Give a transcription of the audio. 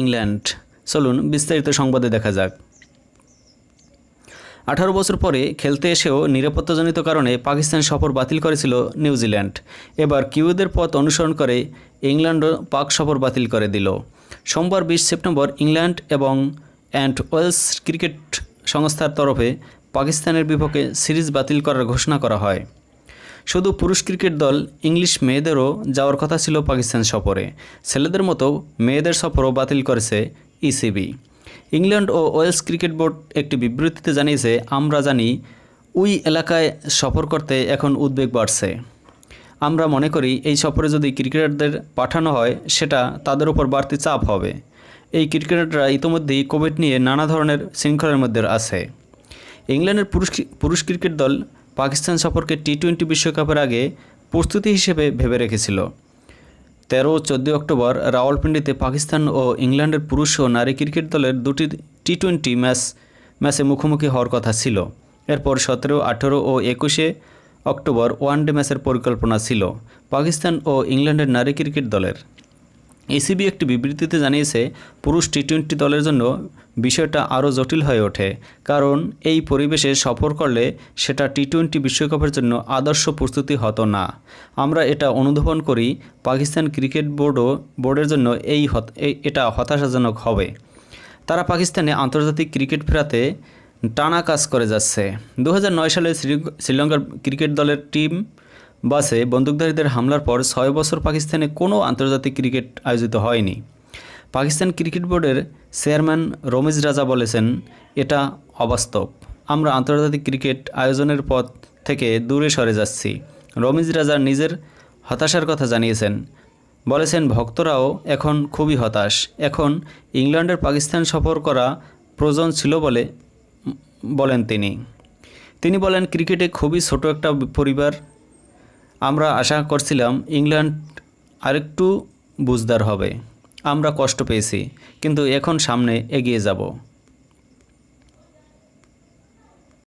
England. চলুন বিস্তারিত সংবাদে দেখা যাক। আঠারো বছর পরে খেলতে এসেও নিরাপত্তাজনিত কারণে পাকিস্তান সফর বাতিল করেছিল নিউজিল্যান্ড এবার কিউদের পথ অনুসরণ করে ইংল্যান্ডও পাক সফর বাতিল করে দিল। সোমবার বিশ সেপ্টেম্বর ইংল্যান্ড এবং অ্যান্ড ওয়েলস ক্রিকেট সংস্থার তরফে পাকিস্তানের বিপক্ষে সিরিজ বাতিল করার ঘোষণা করা হয়। শুধু পুরুষ ক্রিকেট দল, ইংলিশ মেয়েদেরও যাওয়ার কথা ছিল পাকিস্তান সফরে। ছেলেদের মতো মেয়েদের সফরও বাতিল করেছে ইসিবি ইংল্যান্ড ও ওয়েলস ক্রিকেট বোর্ড একটি বিবৃতিতে জানিয়েছে, আমরা জানি ওই এলাকায় সফর করতে এখন উদ্বেগ বাড়ছে। আমরা মনে করি এই সফরে যদি ক্রিকেটারদের পাঠানো হয়, সেটা তাদের উপর বাড়তি চাপ হবে। এই ক্রিকেটাররা ইতোমধ্যেই কোভিড নিয়ে নানা ধরনের শৃঙ্খলার মধ্যে আছে। ইংল্যান্ডের পুরুষ পুরুষ ক্রিকেট দল পাকিস্তান সফরকে টি টোয়েন্টি বিশ্বকাপের আগে প্রস্তুতি হিসেবে ভেবে রেখেছিল। তেরো ও চোদ্দোই অক্টোবর রাওয়ালপিন্ডিতে পাকিস্তান ও ইংল্যান্ডের পুরুষ ও নারী ক্রিকেট দলের দুটি টি টোয়েন্টি ম্যাচ, ম্যাচে মুখোমুখি হওয়ার কথা ছিল। এরপর সতেরো, আঠেরো ও একুশে অক্টোবর ওয়ানডে ম্যাচের পরিকল্পনা ছিল পাকিস্তান ও ইংল্যান্ডের নারী ক্রিকেট দলের। এসিবি একটি বিবৃতিতে জানিয়েছে, পুরুষ টি টোয়েন্টি দলের জন্য বিষয়টা আরও জটিল হয়ে ওঠে, কারণ এই পরিবেশে সফর করলে সেটা টি টোয়েন্টি বিশ্বকাপের জন্য আদর্শ প্রস্তুতি হতো না। আমরা এটা অনুধাবন করি, পাকিস্তান ক্রিকেট বোর্ডও, বোর্ডের জন্য এই এটা হতাশাজনক হবে। তারা পাকিস্তানে আন্তর্জাতিক ক্রিকেট ফেরাতে টানা কাজ করে যাচ্ছে। দু হাজার নয় সালে শ্রী- শ্রীলঙ্কার ক্রিকেট দলের টিম বাসে বন্দুকধারীদের হামলার পর ছয় বছর পাকিস্তানে কোনো আন্তর্জাতিক ক্রিকেট আয়োজিত হয়নি। পাকিস্তান ক্রিকেট বোর্ডের চেয়ারম্যান রমিজ রাজা বলেছেন, এটা অবাস্তব। আমরা আন্তর্জাতিক ক্রিকেট আয়োজনের পথ থেকে দূরে সরে যাচ্ছি। রমিজ রাজা নিজের হতাশার কথা জানিয়েছেন। বলেছেন, ভক্তরাও এখন খুবই হতাশ। এখন ইংল্যান্ডের পাকিস্তান সফর করা প্রয়োজন ছিল বলে বলেন তিনি। তিনি বলেন, ক্রিকেটে খুবই ছোট একটা পরিবার আমরা আশা করছিলাম ইংল্যান্ড আরেকটু বুঝদার হবে। আমরা কষ্ট পেয়েছি, কিন্তু এখন সামনে এগিয়ে যাব।